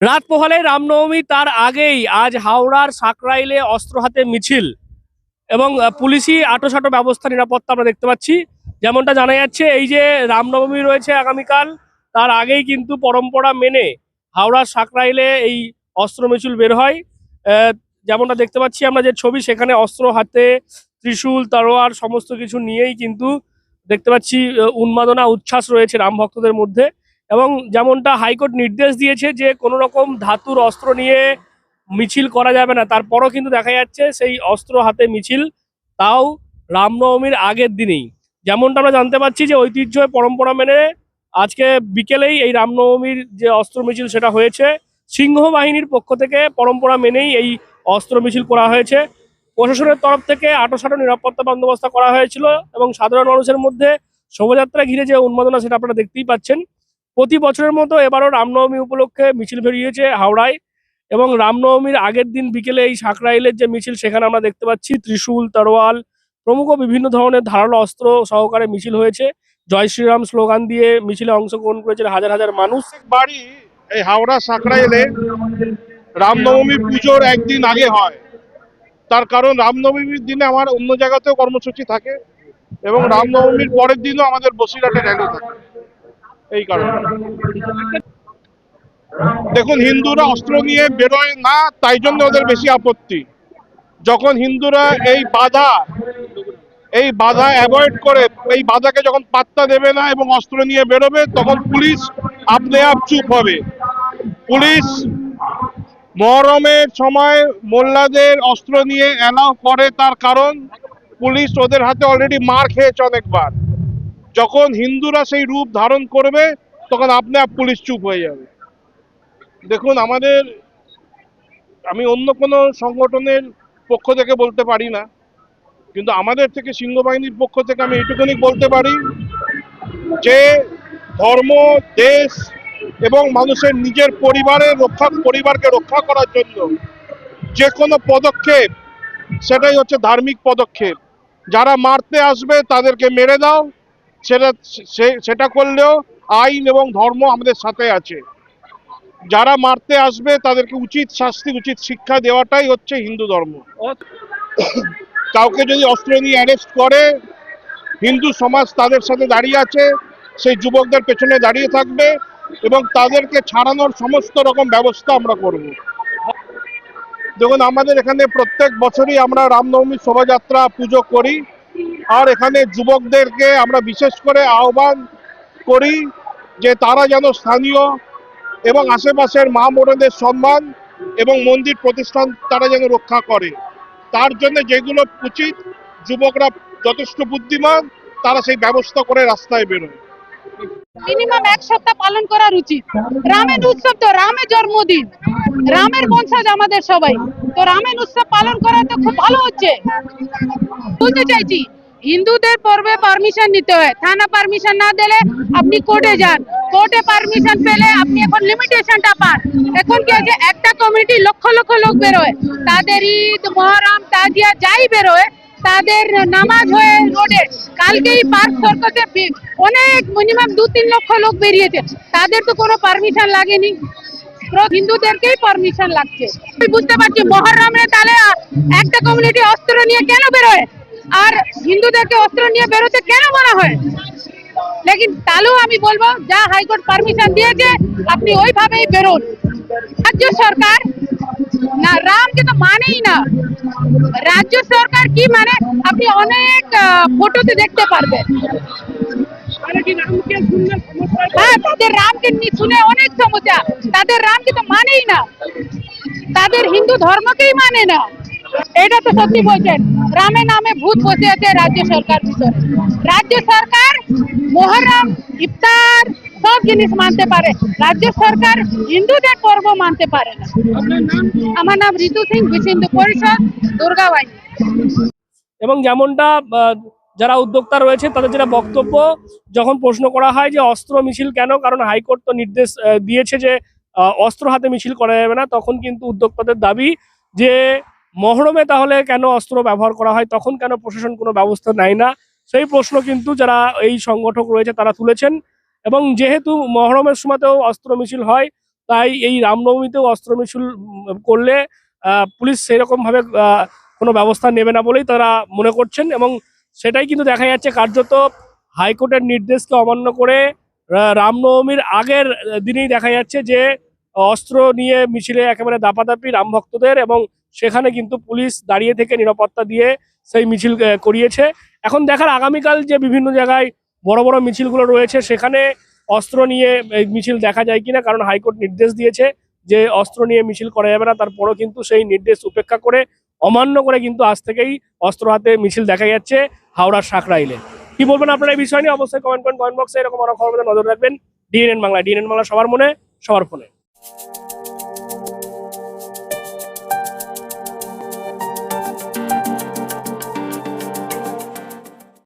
রাত পোহালে রামনবমী তার আগেই আজ হাওড়ার সাকরাইলে অস্ত্র হাতে মিছিল এবং পুলিশি আটোসাটো ব্যবস্থা নিরাপত্তা আমরা দেখতে পাচ্ছি। যেমনটা জানা যাচ্ছে, এই যে রামনবমী রয়েছে আগামীকাল, তার আগেই কিন্তু পরম্পরা মেনে হাওড়ার সাকরাইলে এই অস্ত্র মিছিল বের হয়। যেমনটা দেখতে পাচ্ছি আমরা যে ছবি, সেখানে অস্ত্র হাতে ত্রিশূল তরোয়ার সমস্ত কিছু নিয়েই কিন্তু দেখতে পাচ্ছি উন্মাদনা, উচ্ছ্বাস রয়েছে রাম ভক্তদের মধ্যে। এবং যেমনটা হাইকোর্ট নির্দেশ দিয়েছে যে কোনো রকম ধাতুর অস্ত্র নিয়ে মিছিল করা যাবে না, তারপরও কিন্তু দেখা যাচ্ছে সেই অস্ত্র হাতে মিছিল তাও রামনবমীর আগের দিনেই। যেমনটা আমরা জানতে পারছি যে ঐতিহ্য পরম্পরা মেনে আজকে বিকেলেই এই রামনবমীর যে অস্ত্র মিছিল সেটা হয়েছে। সিংহ বাহিনীর পক্ষ থেকে পরম্পরা মেনেই এই অস্ত্র মিছিল করা হয়েছে। প্রশাসনের তরফ থেকে আটোসাটো নিরাপত্তা বন্দোবস্ত করা হয়েছিল এবং সাধারণ মানুষের মধ্যে শোভাযাত্রা ঘিরে যে উন্মাদনা সেটা আপনারা দেখতেই পাচ্ছেন। প্রতি বছরের মতো এবারও রামনবমী উপলক্ষে মিছিল বেরিয়েছে হাওড়ায় এবং রামনবমীর আগের দিন বিকেলে এই সাকরাইলের যে মিছিল, সেখানে আমরা দেখতে পাচ্ছি ত্রিশূল, তরোয়াল প্রমুখ বিভিন্ন ধরনের ধারালো অস্ত্র সহকারে মিছিল হয়েছে। জয় শ্রীরাম স্লোগান দিয়ে মিছিলে অংশগ্রহণ করেছেন হাজার হাজার মানুষ। বাড়ি এই হাওড়া সাঁকড়াইলে রামনবমী পুজোর একদিন আগে হয়। তার কারণ রামনবমীর দিনে আমার অন্য জায়গাতেও কর্মসূচি থাকে এবং রামনবমীর পরের দিনও আমাদের বসিরহাটে র্যালি থাকে। এই কারণে। দেখুন, হিন্দুরা অস্ত্র নিয়ে বেরোয় না, তাই জন্য ওদের বেশি আপত্তি। যখন হিন্দুরা এই বাধা এই বাধা অ্যাভয়েড করে, এই বাধাকে যখন পাত্তা দেবে না এবং অস্ত্র নিয়ে বেরোবে, তখন পুলিশ আপনি আপ চুপ হবে। পুলিশ মহরমের সময় মোল্লাদের অস্ত্র নিয়ে অ্যালাউ করে তার কারণ, পুলিশ ওদের হাতে অলরেডি মার খেয়েছে অনেকবার। যখন হিন্দুরা সেই রূপ ধারণ করবে, তখন আপনি আপ পুলিশ চুপ হয়ে যাবে। দেখুন, আমাদের, আমি অন্য কোনো সংগঠনের পক্ষ থেকে বলতে পারি না, কিন্তু আমাদের থেকে সিংহ বাহিনীর পক্ষ থেকে আমি এটুকুনি বলতে পারি যে, ধর্ম, দেশ এবং মানুষের নিজের পরিবারের রক্ষা, পরিবারকে রক্ষা করার জন্য যে কোনো পদক্ষেপ, সেটাই হচ্ছে ধার্মিক পদক্ষেপ। যারা মারতে আসবে, তাদেরকে মেরে দাও সেটা সেটা করলেও আইন এবং ধর্ম আমাদের সাথে আছে। যারা মারতে আসবে তাদেরকে উচিত শাস্তি, উচিত শিক্ষা দেওয়াটাই হচ্ছে হিন্দু ধর্ম। কাউকে যদি অস্ত্র নিয়ে অ্যারেস্ট করে, হিন্দু সমাজ তাদের সাথে দাঁড়িয়ে আছে, সেই যুবকদের পেছনে দাঁড়িয়ে থাকবে এবং তাদেরকে ছাড়ানোর সমস্ত রকম ব্যবস্থা আমরা করব। দেখুন, আমাদের এখানে প্রত্যেক বছরই আমরা রামনবমী শোভাযাত্রা পুজো করি। আর এখানে যুবকদেরকে আমরা বিশেষ করে আহ্বান করি যে তারা যেন স্থানীয় এবং আশেপাশের মা মোড়েদের সম্মান এবং মন্দির প্রতিষ্ঠান তারা যেন রক্ষা করে। তার জন্য যেগুলো উচিত, যুবকরা যথেষ্ট বুদ্ধিমান, তারা সেই ব্যবস্থা করে রাস্তায় বেরোয়। মিনিমাম এক সপ্তাহ পালন করার উচিত। রামের উৎসব তো রামের জন্মদিন। রামের বংশজ আমাদের সবাই। তো রামের উৎসব পালন করা তো খুব ভালো হচ্ছে। বলতে চাইছি? হিন্দুদের পর্বে পারমিশন নিতে হয়। থানা পারমিশন না দিলে আপনি কোর্টে যান। কোর্টে পারমিশন পেলে আপনি এখন লিমিটেশনটা পান। এখন কি আছে একটা কমিটি লক্ষ লক্ষ লোক বেরোয়। তাদের ঈদ, মহরম, তাজিয়া যাই বেরোয়, তাদের নামাজ হয়ে রোডে। কালকেই পার্ক সর্কসে বি- অনেক মিনিমাম দু তিন লক্ষ লোক বেরিয়েছে। তাদের তো কোনো পারমিশন লাগেনি। হিন্দুদেরকেই পারমিশন লাগছে। বুঝতে পারছি, মহরমে তাহলে একটা কমিউনিটি অস্ত্র নিয়ে কেন বেরোয়? আর হিন্দুদেরকে অস্ত্র নিয়ে বেরোতে কেন বলা হয়? লেকিন তাহলেও আমি বলব, যা হাইকোর্ট পারমিশন দিয়েছে, আপনি ওইভাবেই বেরোন। রাজ্য সরকার, না, রামকে তো মানেই না। রাজ্য সরকার কি মানে? আপনি অনেক ফটোতে দেখতে পারবেন। হ্যাঁ তাদের রামকে অনেক সমস্যা। তাদের মানেই না। তাদের হিন্দু ধর্মকেই মানে না। এটা তো সত্যি বলছেন। রামের নামে ভূত বসে আছে রাজ্য সরকার ভিতরে। রাজ্য সরকার মোহরম ইফতার সব জিনিস মানতে পারে। রাজ্য সরকার হিন্দুদের পর্ব মানতে পারে না। আমার নাম ঋতু সিং বিচিন্দু পরিষদ দুর্গাবাই এবং যেমনটা যারা উদ্যোক্তা রয়েছে তাদের যেটা বক্তব্য যখন প্রশ্ন করা হয় যে অস্ত্র মিছিল কেন? কারণ হাইকোর্ট তো নির্দেশ দিয়েছে যে অস্ত্র হাতে মিছিল করা যাবে না তখন কিন্তু উদ্যোক্তাদের দাবি যে মহরমে তাহলে কেন অস্ত্র ব্যবহার করা হয়? তখন কেন প্রশাসন কোনো ব্যবস্থা নেয় না? সেই প্রশ্ন কিন্তু যারা এই সংগঠক রয়েছে তারা তুলেছেন। এবং যেহেতু মহরমের সময়তেও অস্ত্র মিছিল হয় তাই এই রামনবমীতেও অস্ত্র মিছিল করলে পুলিশ সেরকম ভাবে আহ, কোনো ব্যবস্থা নেবে না বলেই তারা মনে করছেন। এবং সেটাই কিন্তু দেখা যাচ্ছে কার্যত হাইকোর্টের নির্দেশকে অমান্য করে রামনবমীর আগের দিনেই দেখা যাচ্ছে যে অস্ত্র নিয়ে মিছিলে একেবারে দাপাদাপি রাম ভক্তদের এবং সেখানে কিন্তু পুলিশ দাঁড়িয়ে থেকে নিরাপত্তা দিয়ে সেই মিছিল করিয়েছে। এখন দেখার আগামীকাল যে বিভিন্ন জায়গায় বড় বড় মিছিলগুলো রয়েছে, সেখানে অস্ত্র নিয়ে মিছিল দেখা যায় কিনা, কারণ হাইকোর্ট নির্দেশ দিয়েছে যে অস্ত্র নিয়ে মিছিল করা যাবে না। তারপরও কিন্তু সেই নির্দেশ উপেক্ষা করে, অমান্য করে কিন্তু আজ থেকেই অস্ত্র হাতে মিছিল দেখা যাচ্ছে হাওড়ার সাকরাইলে কি বলবেন আপনারা এই বিষয় নিয়ে? অবশ্যই কমেন্ট করেন কমেন্ট বক্সে এরকম আরও খবর নজর রাখবেন। ডিএনএন বাংলা ডিএনএন বাংলা সবার মনে, সবার ফোনে।